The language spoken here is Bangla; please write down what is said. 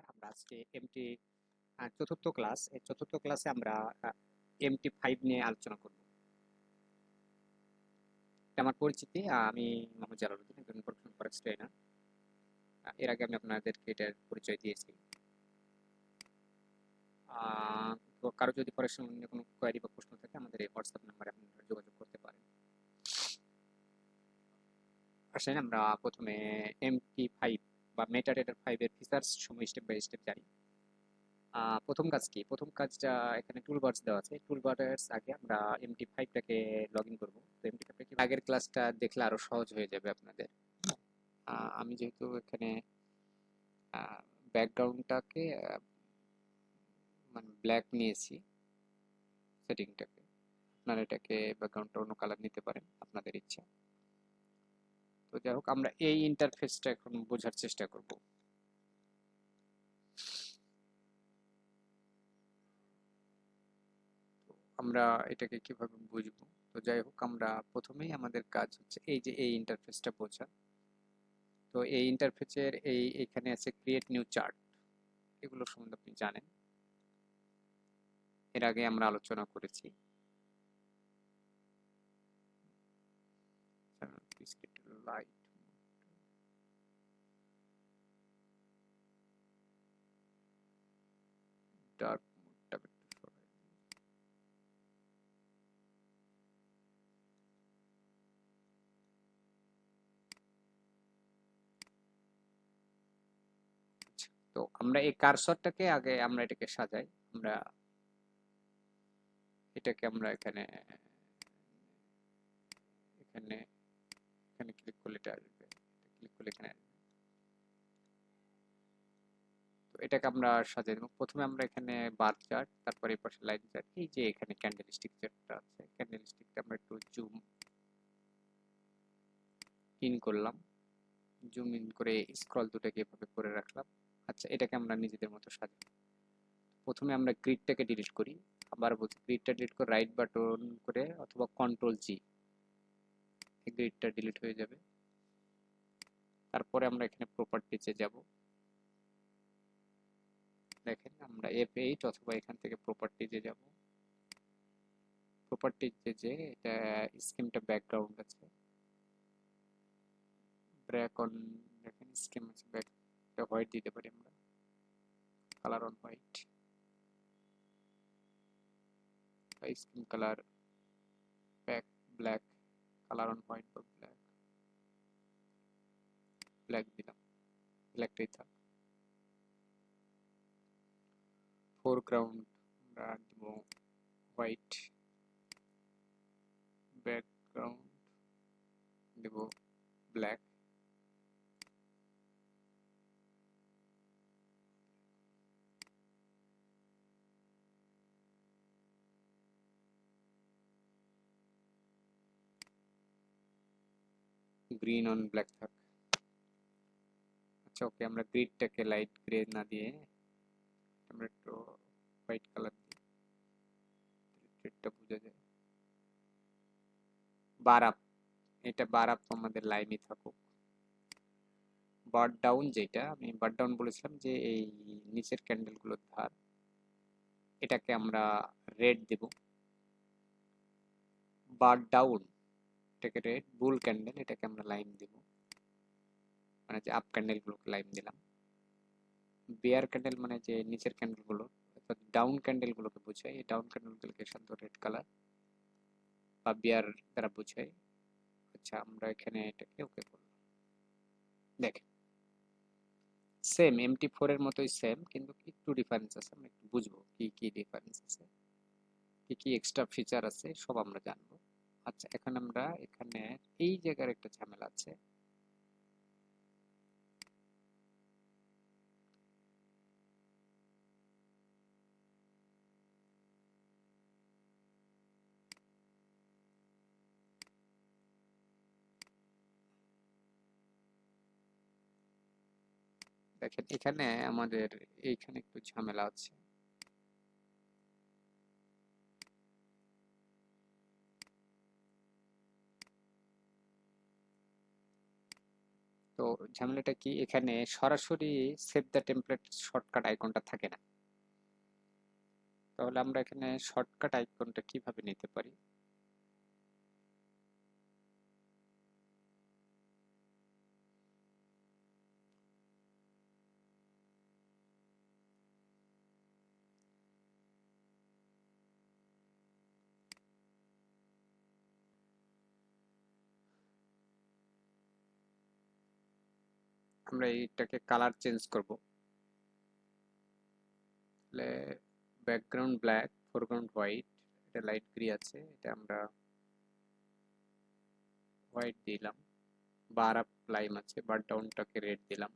নমস্কার আমরা আজকে এমটি চতুর্থ ক্লাস এই চতুর্থ ক্লাসে আমরা এমটি ফাইভ নিয়ে আলোচনা করব। আমার পরিচিতি আমি মোহাম্মদ জালালউদ্দিন একজন প্রফেশনাল ফরেক্স ট্রেনার এর আগে আমি আপনাদেরকে এটার পরিচয় দিয়েছি। কারও যদি ফরেক্স সম্বন্ধে কোনো কোয়ারি বা প্রশ্ন থাকে আমাদের এই হোয়াটসঅ্যাপ নাম্বারে আপনারা যোগাযোগ করতে পারেন। আসেন আমরা প্রথমে এমটি ফাইভ বা মেটা মেটাডেটার ফাইভের ফিচার্স সময় স্টেপ বাই স্টেপ জানি। প্রথম কাজ কি? প্রথম কাজটা এখানে টুল টুলবার্স দেওয়া আছে। টুলবার্স আগে আমরা এমটি ফাইভটাকে লগ ইন করব। তো এমটি ফাইভটাকে আগের ক্লাসটা দেখলে আরও সহজ হয়ে যাবে আপনাদের। আমি যেহেতু এখানে ব্যাকগ্রাউন্ডটাকে মানে ব্ল্যাক নিয়েছি সেটিংটাকে আপনারা এটাকে ব্যাকগ্রাউন্ডটা অন্য কালার নিতে পারেন, আপনাদের ইচ্ছা। তো যাই হোক, আমরা এই ইন্টারফেসটা এখন বোঝার চেষ্টা করব। আমরা এটাকে কীভাবে বুঝব? তো যাই হোক, আমরা প্রথমেই আমাদের কাজ হচ্ছে এই যে এই ইন্টারফেসটা বোঝা। তো এই ইন্টারফেসের এই, এখানে আছে ক্রিয়েট নিউ চার্ট এগুলো সম্বন্ধে আপনি জানেন। এর আগে আমরা আলোচনা করেছি। দিই। আচ্ছা, তো আমরা এই কারসরটাকে আগে আমরা এটাকে সাজাই আমরা এটাকে আমরা এখানে এখানে এখানে ক্লিক করলে এটা আসবে। ক্লিক করলে এখানে আসবে। তো এটাকে আমরা সাজিয়ে দেবো। প্রথমে আমরা এখানে বার চার্ট তারপরে এই পাশে লাইন চার্ট এই যে এখানে ক্যান্ডেল স্টিক চার্টটা আছে। ক্যান্ডেল স্টিকটা আমরা একটু জুম ইন করলাম। জুম ইন করে স্ক্রল দুটাকে এভাবে করে রাখলাম। আচ্ছা এটাকে আমরা নিজেদের মতো সাজাবো। প্রথমে আমরা গ্রিডটাকে ডিলিট করি। আবার বলছি গ্রিডটা ডিলিট করে রাইট বাটন করে অথবা কন্ট্রোল জি গ্রিডটা ডিলিট হয়ে যাবে। তারপরে আমরা এখানে প্রপার্টিজে যাব। দেখেন, আমরা এফ এইট অথবা এখান থেকে প্রপার্টিজে যাব। প্রপার্টিজে যে এটা স্কিমটা ব্যাকগ্রাউন্ড আছে। ব্র্যাক অন দেখেন স্কিম আছে ব্যাকটা হোয়াইট দিতে পারি আমরা। Colour on white scheme colour back black colour on white বা ব্ল্যাক ব্ল্যাক দিলাম ব্ল্যাকটাই থাক ফোরগ্রাউন্ড আমরা দিব হোয়াইট ব্যাকগ্রাউন্ড দেব ব্ল্যাক গ্রিন অন ব্ল্যাক থাক। আচ্ছা ওকে আমরা গ্রিডটাকে লাইট গ্রে না দিয়ে আমরা একটু হোয়াইট কালার দিই। বোঝা যায়। বার আপ এটা বার আপ আমাদের লাইনই থাকুক। বার ডাউন যেটা, আমি বার ডাউন বলেছিলাম যে এই নিচের ক্যান্ডেলগুলোর ধার, এটাকে আমরা রেড দেব। বার ডাউন এটাকে রেড বুল ক্যান্ডেল এটাকে আমরা লাইন দিব। মানে যে আপ ক্যান্ডেলগুলোকে লাইন দিলাম। বেয়ার ক্যান্ডেল মানে যে নিচের ক্যান্ডেলগুলো অর্থাৎ ডাউন ক্যান্ডেলগুলোকে বোঝায় এই ডাউন ক্যান্ডেলগুলোকে সাধারণত রেড কালার বা বিয়ার দ্বারা বোঝায় আচ্ছা আমরা এখানে এটাকে ওকে করলাম। দেখেন সেম এমটি ফোর এর মতোই সেম কিন্তু একটু ডিফারেন্স আছে। আমরা একটু বুঝব কি কি ডিফারেন্স আছে। কি কি এক্সট্রা ফিচার আছে, সব আমরা জানব। আচ্ছা এখন আমরা এখানে এই জায়গার একটা ঝামেলা আছে। দেখেন, এখানে আমাদের এইখানে একটু ঝামেলা আছে। তো ঝামেলাটা কি? এখানে সরাসরি সেভ দ্য টেম্পলেট শর্টকাট আইকনটা থাকে না। তাহলে আমরা এখানে শর্টকাট আইকনটা কীভাবে নিতে পারি? আমরা এইটাকে কালার চেঞ্জ করব। তাহলে ব্যাকগ্রাউন্ড ব্ল্যাক ফোরগ্রাউন্ড হোয়াইট এটা লাইট গ্রি আছে, এটা আমরা হোয়াইট দিলাম। বার আপ লাইম আছে বার ডাউনটাকে রেড দিলাম।